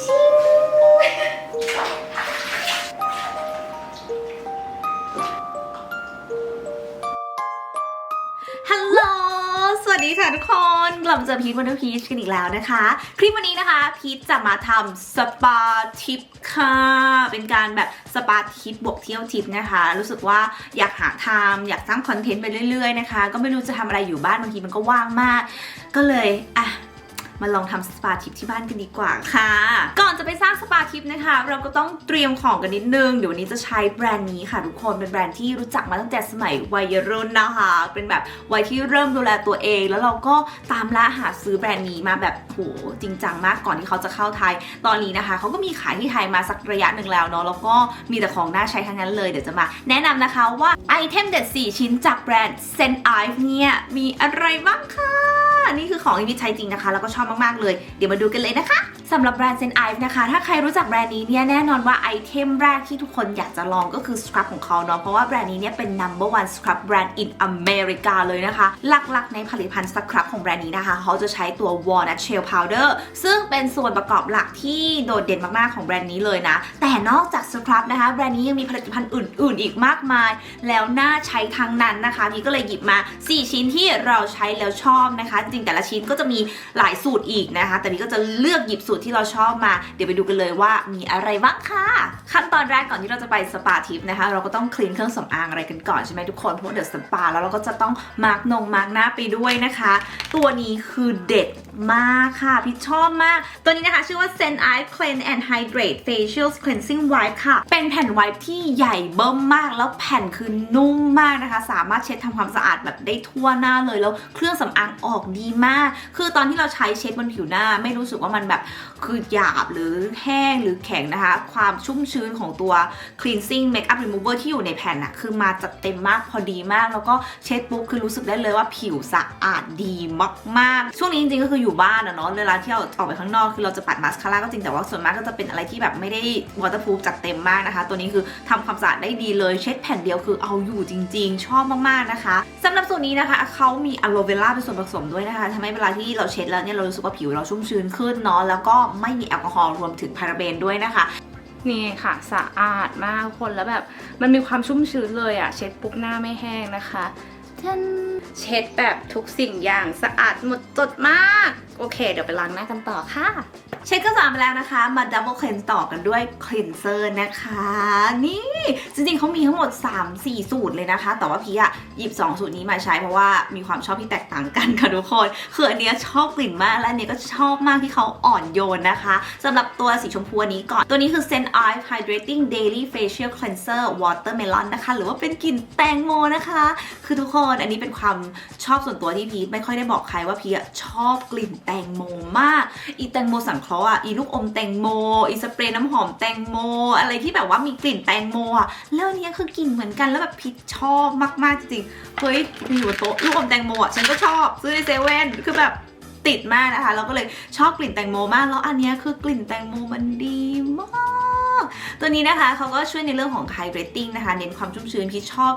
ชิวฮัลโหล สวัสดีค่ะทุกคนกลับมาเจอพีทวันเดอร์พีชกันอีกแล้วนะคะ คลิปวันนี้นะคะ พีทจะมาทำสปาทิปค่ะ เป็นการแบบสปาทิปบวกเที่ยวทิปนะคะ รู้สึกว่าอยากหาทำอยากสร้างคอนเทนต์ไปเรื่อยๆนะคะ ก็ไม่รู้จะทำอะไรอยู่บ้านบางทีมันก็ว่างมาก ก็เลยอะ มาลองทำสปาทิปที่บ้านกันดีกว่าค่ะ ก่อนจะไปสร้างสปาทิปนะคะ เราก็ต้องเตรียมของกันนิดนึง เดี๋ยววันนี้จะใช้แบรนด์นี้ค่ะ ทุกคนเป็นแบรนด์ที่รู้จักมาตั้งแต่สมัยวัยรุ่นนะคะ เป็นแบบวัยที่เริ่มดูแลตัวเอง แล้วเราก็ตามล่าหาซื้อแบรนด์นี้มาแบบโหจริงจังมากก่อนที่เขาจะเข้าไทย ตอนนี้นะคะเขาก็มีขายที่ไทยมาสักระยะหนึ่งแล้วเนาะแล้วก็มีแต่ของน่าใช้ทั้งนั้นเลยเดี๋ยวจะมาแนะนำนะคะว่าไอเทมเด็ด4 ชิ้นจากแบรนด์ s e n i v e เนี่ยมีอะไรบ้างคะ นี่คือของที่พี่ใช้จริงนะคะ แล้วก็ชอบมากๆเลย เดี๋ยวมาดูกันเลยนะคะสำหรับแบรนด์ s e n i v e นะคะ ถ้าใครรู้จักแบรนด์นี้เนี่ยแน่นอนว่าไอเทมแรกที่ทุกคนอยากจะลองก็คือสครับของเขาเนาะ เพราะว่าแบรนด์นี้เนี่ยเป็น number one scrub brand in America เลยนะคะ หลักๆ ในผลิตภัณฑ์สครับของแบรนด์นี้นะคะ เขาจะใช้ตัว walnut shell powder ซึ่งเป็นส่วนประกอบหลักที่โดดเด่นมากๆของแบรนด์นี้เลยนะ แต่นอกจากสครับนะคะ แบรนด์นี้ยังมีผลิตภัณฑ์อื่น ๆ อีกมากมาย แล้วน่าใช้ทั้งนั้นนะคะพี่ก็เลยหยิบมา 4 ชิ้นที่เราใช้แล้วชอบนะคะริงแต่ละชิ้นก็จะมีหลายสูตรอีกนะคะ แต่นี่ก็จะเลือกหยิบสูตรที่เราชอบมา เดี๋ยวไปดูกันเลยว่ามีอะไรบ้างค่ะ ขั้นตอนแรกก่อนที่เราจะไปสปาทิปนะคะ เราก็ต้องคลีนเครื่องสำอางอะไรกันก่อนใช่ไหมทุกคนเพราะเดี๋ยวสปาแล้วเราก็จะต้องมาร์กนงมาร์กหน้าไปด้วยนะคะ ตัวนี้คือเด็ดมากค่ะพี่ชอบมาก ตัวนี้นะคะชื่อว่า Sen Eye Cleanse and Hydrate Facial Cleansing Wipe ค่ะ เป็นแผ่นไวป์ที่ใหญ่เบิ่มมาก แล้วแผ่นคือนุ่มมากนะคะ สามารถเช็ดทำความสะอาดแบบได้ทั่วหน้าเลยแล้วเครื่องสำอางออกดีมาก คือตอนที่เราใช้เช็ดบนผิวหน้า ไม่รู้สึกว่ามันแบบคือหยาบหรือแห้งหรือแข็งนะคะ ความชุ่มชื้นของตัว cleansing makeup remover ที่อยู่ในแผ่นอะคือมาจัดเต็มมากพอดีมาก แล้วก็เช็ดปุ๊บคือรู้สึกได้เลยว่าผิวสะอาดดีมากๆ ช่วงนี้จริงๆก็คืออยู่บ้านอะเนาะเวลาที่เราออกไปข้างนอกคือเราจะปัดมาสคาร่าก็จริงแต่ว่าส่วนมากก็จะเป็นอะไรที่แบบไม่ได้ waterproof จัดเต็มมากนะคะ ตัวนี้คือทำความสะอาดได้ดีเลยเช็ดแผ่นเดียวคือเอาอยู่จริง ๆ ชอบมากๆนะคะสำหรับสูตรนี้นะคะเขามีอะโลเวล่าเป็นส่วนผสมด้วยนะคะทำให้เวลาที่เราเช็ดแล้วเนี่ยเรารู้สึกว่าผิวเราชุ่มชื้นขึ้นเนาะแล้วก็ไม่มีแอลกอฮอล์รวมถึงพาราเบนด้วยนะคะนี่ค่ะสะอาดมากคนแล้วแบบมันมีความชุ่มชื้นเลยอะเช็ดปุ๊บหน้าไม่แห้งนะคะท่านเช็ดแบบทุกสิ่งอย่างสะอาดหมดจดมาก โอเค เดี๋ยวไปล้างหน้ากันต่อค่ะเช็ดเครื่องสางไปแล้วนะคะ มาดับเบิลคลีนต่อกันด้วยคลีนเซอร์นะคะ นี่จริงๆเขามีทั้งหมด 3-4 สูตรเลยนะคะ แต่ว่าพี่อะหยิบ 2 สูตรนี้มาใช้เพราะว่ามีความชอบที่แตกต่างกันค่ะทุกคน คืออันเนี้ยชอบกลิ่นมากและอันเนี้ยก็ชอบมากที่เขาอ่อนโยนนะคะสำหรับตัวสีชมพูนี้ก่อน ตัวนี้คือ Sen Eye Hydrating Daily Facial Cleanser Watermelon นะคะ หรือว่าเป็นกลิ่นแตงโมนะคะ คือทุกคนอันนี้เป็นความชอบส่วนตัวที่พีทไม่ค่อยได้บอกใครว่าพีทอะชอบกลิ่นแตงโมมาก อีแตงโมสังเคราะห์อะอีลูกอมแตงโม อีสเปรย์น้ำหอมแตงโม อะไรที่แบบว่ามีกลิ่นแตงโมอะแล้วอันเนี้ยคือกลิ่นเหมือนกันแล้วแบบพิชชอบมากๆจริงๆเฮ้ยมีอยู่บนโต๊ะลูกอมแตงโมอะฉันก็ชอบซื้อในเซเว่นคือแบบติดมากนะคะแล้วก็เลยชอบกลิ่นแตงโมมากแล้วอันเนี้ยคือกลิ่นแตงโมมันดีมาก ตัวนี้นะคะเขาก็ช่วยในเรื่องของ hydrating นะคะเน้นความชุ่มชื้นพี่ชอบ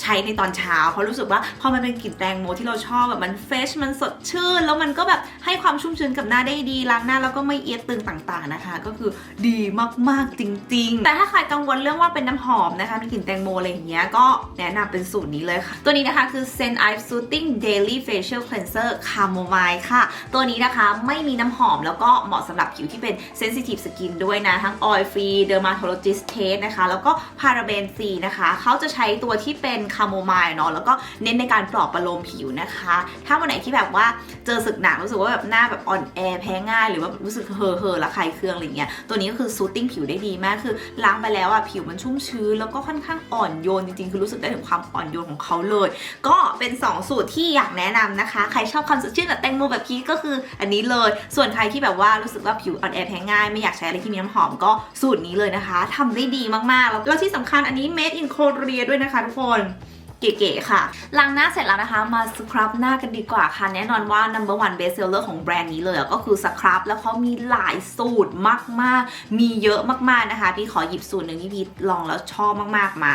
ใช้ในตอนเช้าเพราะรู้สึกว่าพอมันเป็นกลิ่นแตงโมที่เราชอบแบบมันเฟชมันสดชื่น แล้วมันก็แบบให้ความชุ่มชื้นกับหน้าได้ดีล้างหน้าแล้วก็ไม่เอียดตึงต่างๆนะคะ ก็คือดีมากๆจริง ๆ แต่ถ้าใครกังวลเรื่องว่าเป็นน้ำหอมนะคะมีกลิ่นแตงโมอะไรอย่างเงี้ยก็แนะนำเป็นสูตรนี้เลยค่ะ ตัวนี้นะคะคือ Sen Eye Soothing Daily Facial Cleanser Chamomile ค่ะ ตัวนี้นะคะไม่มีน้ำหอมแล้วก็เหมาะสำหรับผิวที่เป็น sensitive skin ด้วยนะทั้ง oil free dermatologist test นะคะ แล้วก็ paraben free นะคะเขาจะใช้ตัวที่เป็นคาโมไมล์เนาะแล้วก็เน้นในการปลอบประโลมผิวนะคะ ถ้าวันไหนที่แบบว่าเจอสึกหนักรู้สึกว่าแบบหน้าแบบอ่อนแอแพ้ง่าย หรือว่ารู้สึกเฮอเฮอระคายเคืองอะไรเงี้ยตัวนี้ก็คือ soothing ผิวได้ดีมากคือล้างไปแล้วอะผิวมันชุ่มชื้นแล้วก็ค่อนข้างอ่อนโยนจริงๆ คือรู้สึกได้ถึงความอ่อนโยนของเขาเลย ก็เป็น 2 สูตรที่อยากแนะนำนะคะ ใครชอบความสดชื่นแบบแตงโมแบบพีก็คืออันนี้เลย ส่วนใครที่แบบว่ารู้สึกว่าผิวอ่อนแอแพ้ง่ายไม่อยากใช้อะไรที่มีน้ำหอมก็สูตรนี้เลยนะคะทำได้ดีมากๆ แล้วแล้วที่สำคัญอันนี้ made in Korea ด้วยนะคะทุกคนเก๋ๆค่ะ ล้างหน้าเสร็จแล้วนะคะ มาสครับหน้ากันดีกว่าค่ะ แน่นอนว่า number one best seller ของแบรนด์นี้เลยก็คือสครับ แล้วเขามีหลายสูตรมากๆ มีเยอะมากๆนะคะ พี่ขอหยิบสูตรหนึ่งที่พี่ลองแล้วชอบมากๆมา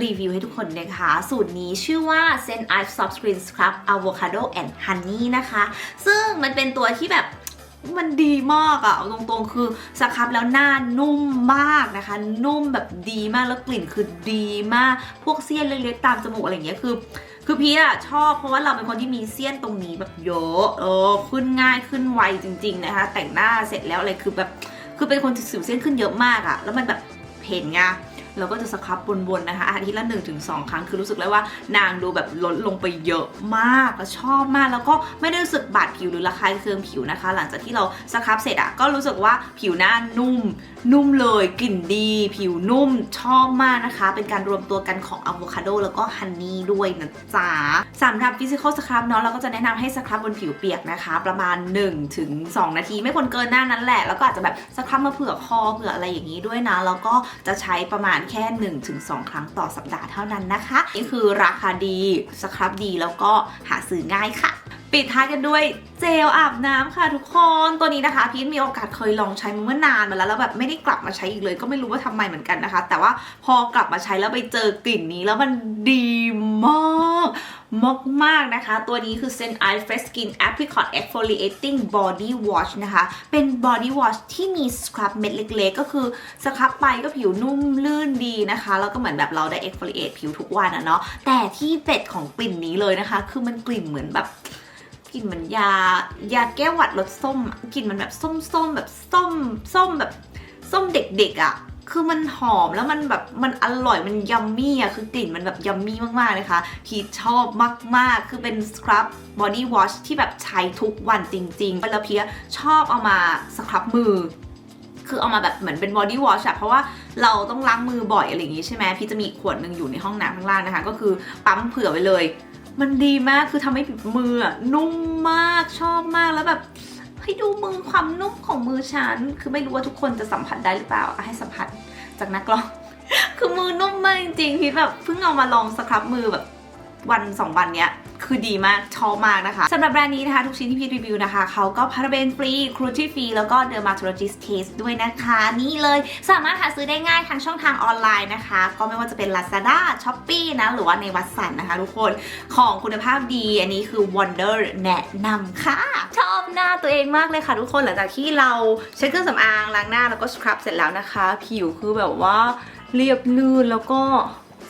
รีวิวให้ทุกคนนะคะ สูตรนี้ชื่อว่า Sen Eye Soft Screen Scrub Avocado and Honey นะคะ ซึ่งมันเป็นตัวที่แบบ มันดีมากอะเอาตรงๆ คือสครับแล้วหน้านุ่มมากนะคะ นุ่มแบบดีมากแล้วกลิ่นคือดีมาก พวกเสี้ยนเล็กๆตามจมูกอะไรอย่างเงี้ยคือ คือพี่อะชอบเพราะว่าเราเป็นคนที่มีเสี้ยนตรงนี้แบบเยอะเออขึ้นง่ายขึ้นไวจริง ๆนะคะ แต่งหน้าเสร็จแล้วอะไรคือแบบคือเป็นคนที่สิวเส้นขึ้นเยอะมากอะแล้วมันแบบเห็นไง เราก็จะสครับบนๆนะคะอาทิตย์ละ1นถึงสครั้งคือรู้สึกเลยว่านางดูแบบลดลงไปเยอะมากแล้วชอบมาก แล้วก็ไม่ได้รู้สึกบาดผิวหรือระคายเคืองผิวนะคะ หลังจากที่เราสครับเสร็จอะก็รู้สึกว่าผิวหน้านุ่ม นุ่มเลยกลิ่นดี ผิวนุ่มชอบมากนะคะ เป็นการรวมตัวกันของอะโวคาโดแล้วก็ฮันนี่ด้วยนะจ๊ะสำหรับฟิสิกอลสครับเนาะเราก็จะแนะนำให้สครับบนผิวเปียกนะคะ ประมาณ1-2ถึง2นาที ไม่ควรเกินหน้านั้นแหละแล้วก็อาจจะแบบสครับมาเผื่อคอเผื่ออะไรอย่างนี้ด้วยนะแล้วก็จะใช้ประมาณแค่ 1-2 ครั้งต่อสัปดาห์เท่านั้นนะคะ นี่คือราคาดีสครับดีแล้วก็หาซื้อง่ายค่ะ ปิดท้ายกันด้วยเจลอาบน้ำค่ะทุกคนตัวนี้นะคะ พีทมีโอกาสเคยลองใช้มาเมื่อนานมาแล้วแล้วแบบไม่ได้กลับมาใช้อีกเลย ก็ไม่รู้ว่าทำไมเหมือนกันนะคะ แต่ว่าพอกลับมาใช้แล้วไปเจอกลิ่นนี้แล้วมันดีมากมากมากนะคะ ตัวนี้คือ Sen Eye Fresh Skin Apricot Exfoliating Body Wash นะคะ เป็น Body Wash ที่มีสครับเม็ดเล็กๆ ก็คือสครับไปก็ผิวนุ่มลื่นดีนะคะ แล้วก็เหมือนแบบเราได้ exfoliate ผิวทุกวันอะเนาะแต่ที่เป็ดของกลิ่นนี้เลยนะคะ คือมันกลิ่นเหมือนแบบ กลิ่นเหมือนยายาแก้หวัดรสส้มอะกลิ่นมันแบบส้มๆแบบส้มส้มแบบส้มเด็กๆอะ่ะ คือมันหอมแล้วมันแบบมันอร่อยมันยัมมี่อะคือกลิ่นมันแบบยัมมี่มากๆเลยค่ะพีชชอบมากๆ คือเป็นสครับบอดี้วอชที่แบบใช้ทุกวันจริงๆแล้วเพียชอบเอามาสครับมือคือเอามาแบบเหมือนเป็นบอดี้วอชอะเพราะว่าเราต้องล้างมือบ่อยอะไรอย่างงี้ใช่ไหมพี่จะมีขวดหนึ่งอยู่ในห้องน้ำข้างล่างนะคะ ก็คือปั๊มเผื่อไว้เลย มันดีมากคือทำให้มือนุ่มมากชอบมากแล้วแบบให้ดูมือความนุ่มของมือฉัน คือไม่รู้ว่าทุกคนจะสัมผัสได้หรือเปล่าให้สัมผัสจากนักลอง คือมือนุ่มมากจริงๆพีทแบบเพิ่งเอามาลองสครับมือแบบ วันสองวันเนี้ยคือดีมากชอบมากนะคะสำหรับแบรนด์นี้นะคะ ทุกชิ้นที่พีทรีวิวนะคะ เขาก็พาราเบนฟรีครูตี้ฟรี แล้วก็ dermatologist test ด้วยนะคะ นี่เลยสามารถหาซื้อได้ง่ายทางช่องทางออนไลน์นะคะ ก็ไม่ว่าจะเป็น Lazada Shopee นะ หรือว่าในวัดสันนะคะ ทุกคนของคุณภาพดี อันนี้คือ Wonder แนะนำค่ะ ชอบหน้าตัวเองมากเลยค่ะทุกคนหลังจากที่เราใช้เครื่องสำอางล้างหน้าแล้วก็สครับเสร็จแล้วนะคะ ผิวคือแบบว่าเรียบลื่นแล้วก็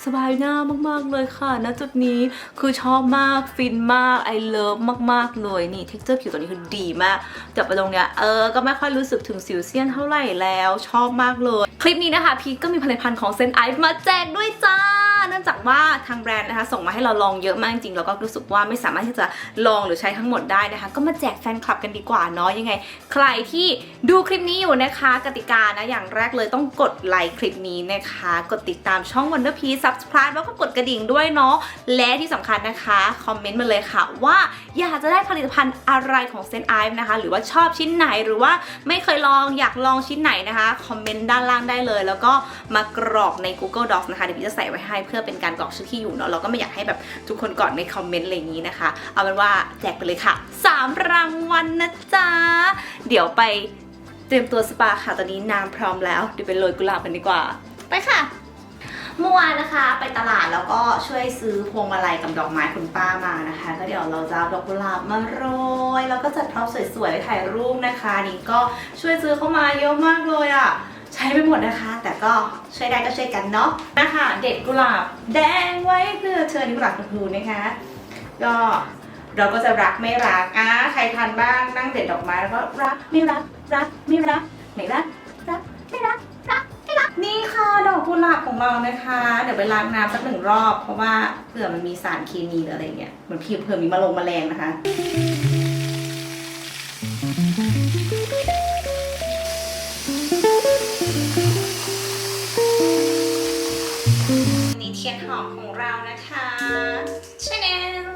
สบายหน้ามากๆเลยค่ะณจุดนี้คือชอบมากฟินมากไอเลิฟมากๆเลยนี่เท็กเจอร์ผิวตัวนี้คือดีมากจับไปตรงเนี้ยเออก็ไม่ค่อยรู้สึกถึงสิวเซียนเท่าไหร่แล้วชอบมากเลย คลิปนี้นะคะพีก็มีผลิตภัณฑ์ของเซนไอฟ์มาแจกด้วยจ้า เนื่องจากว่าทางแบรนด์นะคะส่งมาให้เราลองเยอะมากจริงๆแล้วก็รู้สึกว่าไม่สามารถที่จะลองหรือใช้ทั้งหมดได้นะคะ ก็มาแจกแฟนคลับกันดีกว่าเนาะยังไง ใครที่ดูคลิปนี้อยู่นะคะ กติกานะอย่างแรกเลยต้องกดไลค์คลิปนี้นะคะ กดติดตามช่อง Wonder p e a c e Subscribe แล้วก็กดกระดิ่งด้วยเนาะและที่สำคัญนะคะคอมเมนต์มาเลยค่ะ ว่าอยากจะได้ผลิตภัณฑ์อะไรของเซนไอฟ์นะคะ หรือว่าชอบชิ้นไหนหรือว่าไม่เคยลองอยากลองชิ้นไหนนะคะคอมเมนต์ด้านล่างได้เลย แล้วก็มากรอกใน Google Docs นะคะเดี๋ยวพี่จะใส่ไว้ให้เพื่อเป็นการกรอกชื่อที่อยู่เนาะเราก็ไม่อยากให้แบบทุกคนกรอกในคอมเมนต์อะไรอย่างนี้นะคะ เอาเป็นว่าแจกไปเลยค่ะสามรางวัลนะจ๊ะ เดี๋ยวไปเตรียมตัวสปาค่ะตอนนี้น้ำพร้อมแล้วเดี๋ยวไปโรยกุหลาบกันดีกว่า ไปค่ะเมื่อวานนะคะไปตลาดแล้วก็ช่วยซื้อพวงมาลัยกับดอกไม้คุณป้ามานะคะ ก็เดี๋ยวเราจะเอาดอกกุหลาบมาโรย แล้วก็จัดพร็อพสวยๆไว้ถ่ายรูปนะคะ นี่ก็ช่วยซื้อเข้ามาเยอะมากเลยอะ่ะ ใช้ไม่หมดนะคะ แต่ก็ช่วยได้ก็ช่วยกันเนาะนะคะเด็ดกุหลาบแดงไว้เพื่อเชิญกุหลาบคุณครูนะคะก็เราก็จะรักไม่รักอะใครทันบ้างนั่งเด็ดดอกไม้แล้วก็รักไม่รักรักไม่รักไม่รักรักไม่รักรักไม่รักนี่ค่ะดอกกุหลาบของเรานะคะ เดี๋ยวไปล้างน้ำสักหนึ่งรอบ เพราะว่าเผื่อมันมีสารเคมีหรืออะไรเงี้ยเหมือนเผื่อมีมะลงแมลงนะคะ หอมของเรานะคะชาแนล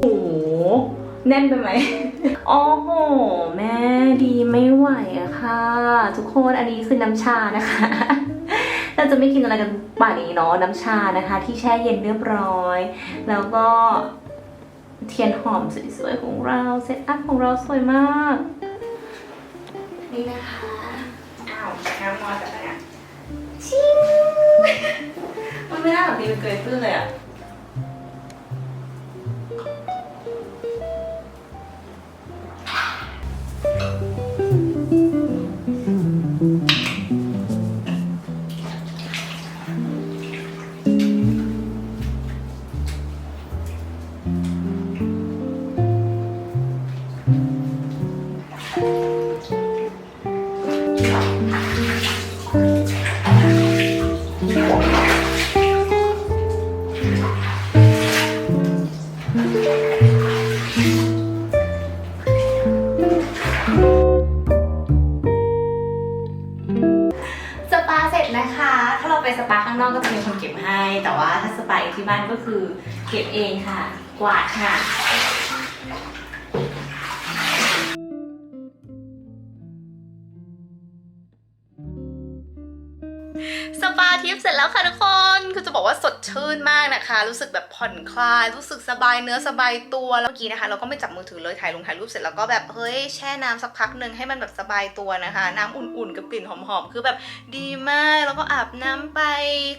โอ้โหแน่นไปไหมโอ้โห แม่ดีไม่ไหวอะค่ะ ทุกคนอันนี้คือน้ำชานะคะ เราจะไม่กินอะไรกันป่านนี้เนาะน้ำชานะคะ ที่แช่เย็นเรียบร้อย แล้วก็เทียนหอมสวยๆของเราเซตอัพของเราสวยมาก นี่นะคะ อ้าวน้ำมอจากไหนอะชิงมันไม่น่าแบบนี้เป็นเกยตื้นเลยอะ เก็บเองค่ะ กวาดค่ะ สปาทิปเสร็จแล้วค่ะทุกคน คือจะบอกว่าสดชื่นมากนะคะ รู้สึกแบบผ่อนคลาย รู้สึกสบายเนื้อสบายตัว แล้วเมื่อกี้นะคะ เราก็ไม่จับมือถือเลยถ่ายลงถ่ายรูปเสร็จแล้วก็แบบเฮ้ยแช่น้ำสักพักหนึ่งให้มันแบบสบายตัวนะคะ น้ำอุ่นๆกับกลิ่นหอมๆ คือแบบดีมาก แล้วก็อาบน้ำไป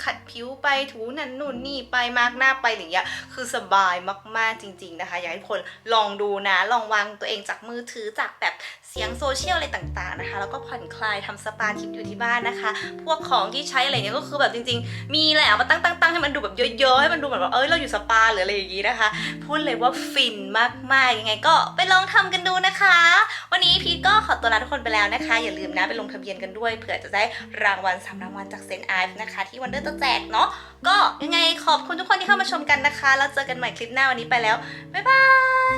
ขัดผิวไปถูนั่นนู่นนี่ไปมาร์กหน้าไปอย่างเงี้ย คือสบายมากๆจริง ๆนะคะ อยากให้ทุกคนลองดูนะ ลองวางตัวเองจากมือถือจากแบบเสียงโซเชียลอะไรต่างๆนะคะ แล้วก็ผ่อนคลายทำสปาทิปอยู่ที่บ้านนะคะ พวกของที่ใช้อะไรเนี้ยก็คือแบบจริง ๆ มีแหละมาตั้งตั้งตั้งให้มันดูแบบเยอะๆให้มันดูเหมือนว่าเอ้ยเราอยู่สปาหรืออะไรอย่างงี้นะคะ พูดเลยว่าฟินมากๆยังไงก็ไปลองทำกันดูนะคะ วันนี้พีทก็ขอตัวลาทุกคนไปแล้วนะคะ อย่าลืมนะไปลงทะเบียนกันด้วยเผื่อจะได้รางวัลสามรางวัลจากเซนไอฟ์นะคะ ที่วันเดอร์จะแจกเนาะก็ยังไงขอบคุณทุกคนที่เข้ามาชมกันนะคะแล้วเจอกันใหม่คลิปหน้าวันนี้ไปแล้วบ๊ายบา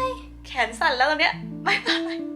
ยแขนสั่นแล้วตอนเนี้ยบ๊ายบาย